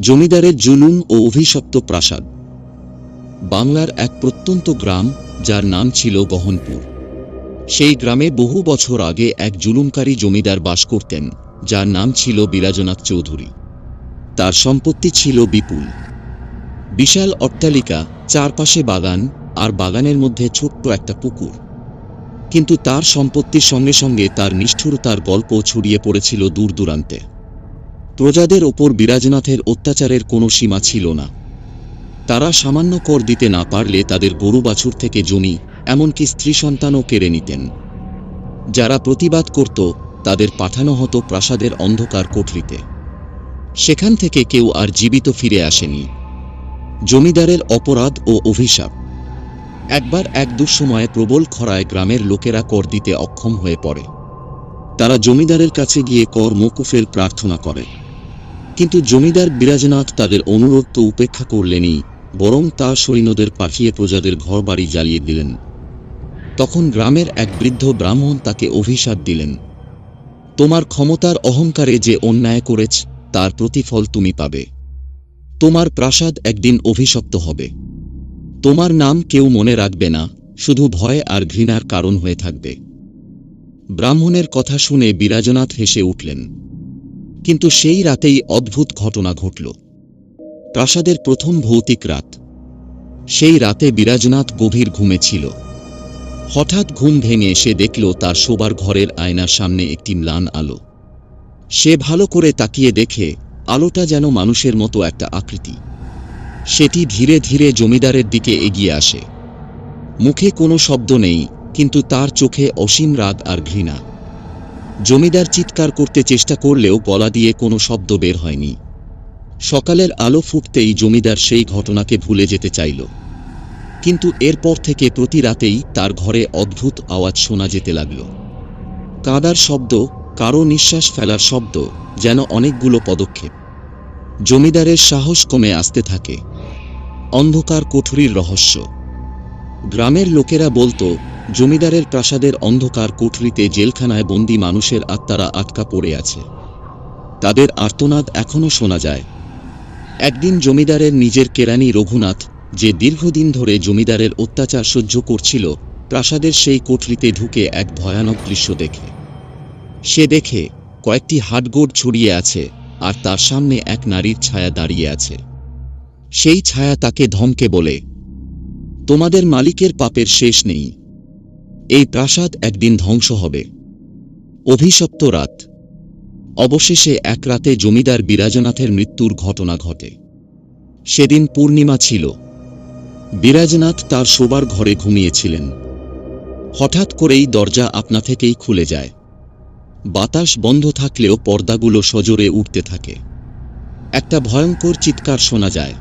জমিদারের জুলুম ও অভিশপ্ত প্রাসাদ। বাংলার এক প্রত্যন্ত গ্রাম, যার নাম ছিল গহনপুর। সেই গ্রামে বহু বছর আগে এক জুলুমকারী জমিদার বাস করতেন, যার নাম ছিল বিরাজনাথ চৌধুরী। তার সম্পত্তি ছিল বিপুল। বিশাল অট্টালিকা, চারপাশে বাগান আর বাগানের মধ্যে ছোট্ট একটা পুকুর। কিন্তু তার সম্পত্তির সঙ্গে সঙ্গে তার নিষ্ঠুরতার গল্প ছড়িয়ে পড়েছিল দূর দূরান্তে। প্রজাদের ওপর বিরাজনাথের অত্যাচারের কোনো সীমা ছিল না। তারা সামান্য কর দিতে না পারলে তাদের গরু বাছুর থেকে জমি, এমনকি স্ত্রী সন্তানও কেড়ে নিতেন। যারা প্রতিবাদ করত, তাদের পাঠানো হতো প্রাসাদের অন্ধকার কোঠরিতে। সেখান থেকে কেউ আর জীবিত ফিরে আসেনি। জমিদারের অপরাধ ও অভিশাপ। একবার এক দুঃসময়ে প্রবল খরায় গ্রামের লোকেরা কর দিতে অক্ষম হয়ে পড়ে। তারা জমিদারের কাছে গিয়ে কর মকুফের প্রার্থনা করে। কিন্তু জমিদার বিরাজনাথ তাদের অনুরোধ তো উপেক্ষা করলেনই, বরং তার সৈন্যদের পাঠিয়ে প্রজাদের ঘরবাড়ি জ্বালিয়ে দিলেন। তখন গ্রামের এক বৃদ্ধ ব্রাহ্মণ তাকে অভিশাপ দিলেন। তোমার ক্ষমতার অহংকারে যে অন্যায় করেছ, তার প্রতিফল তুমি পাবে। তোমার প্রাসাদ একদিন অভিশপ্ত হবে। তোমার নাম কেউ মনে রাখবে না, শুধু ভয় আর ঘৃণার কারণ হয়ে থাকবে। ব্রাহ্মণের কথা শুনে বিরাজনাথ হেসে উঠলেন। কিন্তু সেই রাতেই অদ্ভুত ঘটনা ঘটল। প্রাসাদের প্রথম ভৌতিক রাত। সেই রাতে বিরাজনাথ গভীর ঘুমে ছিল। হঠাৎ ঘুম ভেঙে সে দেখল তার শোবার ঘরের আয়নার সামনে একটি ম্লান আলো। সে ভালো করে তাকিয়ে দেখে আলোটা যেন মানুষের মতো একটা আকৃতি। সেটি ধীরে ধীরে জমিদারের দিকে এগিয়ে আসে। মুখে কোনো শব্দ নেই, কিন্তু তার চোখে অসীম রাগ আর ঘৃণা। জমিদার চিৎকার করতে চেষ্টা করলেও গলা দিয়ে কোনো শব্দ বের হয়নি। সকালের আলো ফুটতেই জমিদার সেই ঘটনাকে ভুলে যেতে চাইল। কিন্তু এরপর থেকে প্রতি রাতেই তার ঘরে অদ্ভুত আওয়াজ শোনা যেতে লাগল। কাদার শব্দ, কারও নিঃশ্বাস ফেলার শব্দ, যেন অনেকগুলো পদক্ষেপ। জমিদারের সাহস কমে আসতে থাকে। অন্ধকার, কোঠরির রহস্য। গ্রামের লোকেরা বলতো, জমিদারের প্রাসাদের অন্ধকার কোঠরিতে জেলখানায় বন্দি মানুষের আত্মারা আটকা পড়ে আছে। তাদের আর্তনাদ এখনও শোনা যায়। একদিন জমিদারের নিজের কেরানি রঘুনাথ, যে দীর্ঘদিন ধরে জমিদারের অত্যাচার সহ্য করছিল, প্রাসাদের সেই কোঠরিতে ঢুকে এক ভয়ানক দৃশ্য দেখে। সে দেখে কয়েকটি হাটগোড় ছড়িয়ে আছে আর তার সামনে এক নারীর ছায়া দাঁড়িয়ে আছে। সেই ছায়া তাকে ধমকে বলে তোমাদের মালিকের পাপের শেষ নেই। এই প্রাসাদ একদিন ধ্বংস হবে। অভিশপ্ত রাত। অবশেষে এক রাতে জমিদার বিরাজনাথের মৃত্যুর ঘটনা ঘটে। সেদিন পূর্ণিমা ছিল। বিরাজনাথ তার শোবার ঘরে ঘুমিয়েছিলেন। হঠাৎ করেই দরজা আপনা থেকেই খুলে যায়। বাতাস বন্ধ থাকলেও পর্দাগুলো সজোরে উঠতে থাকে। একটা ভয়ঙ্কর চিৎকার শোনা যায়।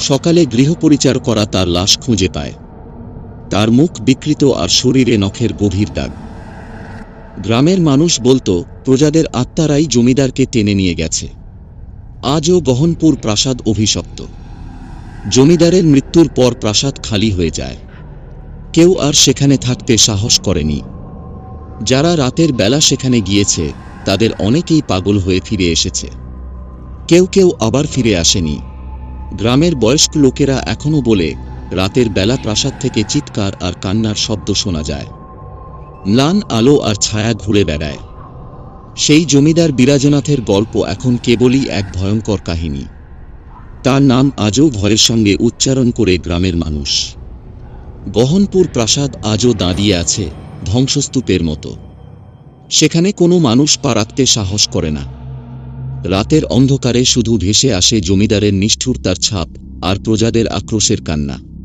সকালে গৃহপরিচার করা তার লাশ খুঁজে পায়। তার মুখ বিকৃত আর শরীরে নখের গভীর দাগ। গ্রামের মানুষ বলতো, প্রজাদের আত্মারাই জমিদারকে টেনে নিয়ে গেছে। আজও গহনপুর প্রাসাদ অভিশপ্ত। জমিদারের মৃত্যুর পর প্রাসাদ খালি হয়ে যায়। কেউ আর সেখানে থাকতে সাহস করেনি। যারা রাতের বেলা সেখানে গিয়েছে, তাদের অনেকেই পাগল হয়ে ফিরে এসেছে। কেউ কেউ আবার ফিরে আসেনি। গ্রামের বয়স্ক লোকেরা এখনও বলে, রাতের বেলা প্রাসাদ থেকে চিৎকার আর কান্নার শব্দ শোনা যায়। ম্লান আলো আর ছায়া ঘুরে বেড়ায়। সেই জমিদার বিরাজনাথের গল্প এখন কেবলই এক ভয়ঙ্কর কাহিনী। তার নাম আজও ভয়ের সঙ্গে উচ্চারণ করে গ্রামের মানুষ। গহনপুর প্রাসাদ আজও দাঁড়িয়ে আছে ধ্বংসস্তূপের মতো। সেখানে কোনো মানুষ পা রাখতে সাহস করে না। রাতের অন্ধকারে শুধু ভেসে আসে জমিদারের নিষ্ঠুরতার ছাপ আর প্রজাদের আক্রোশের কান্না।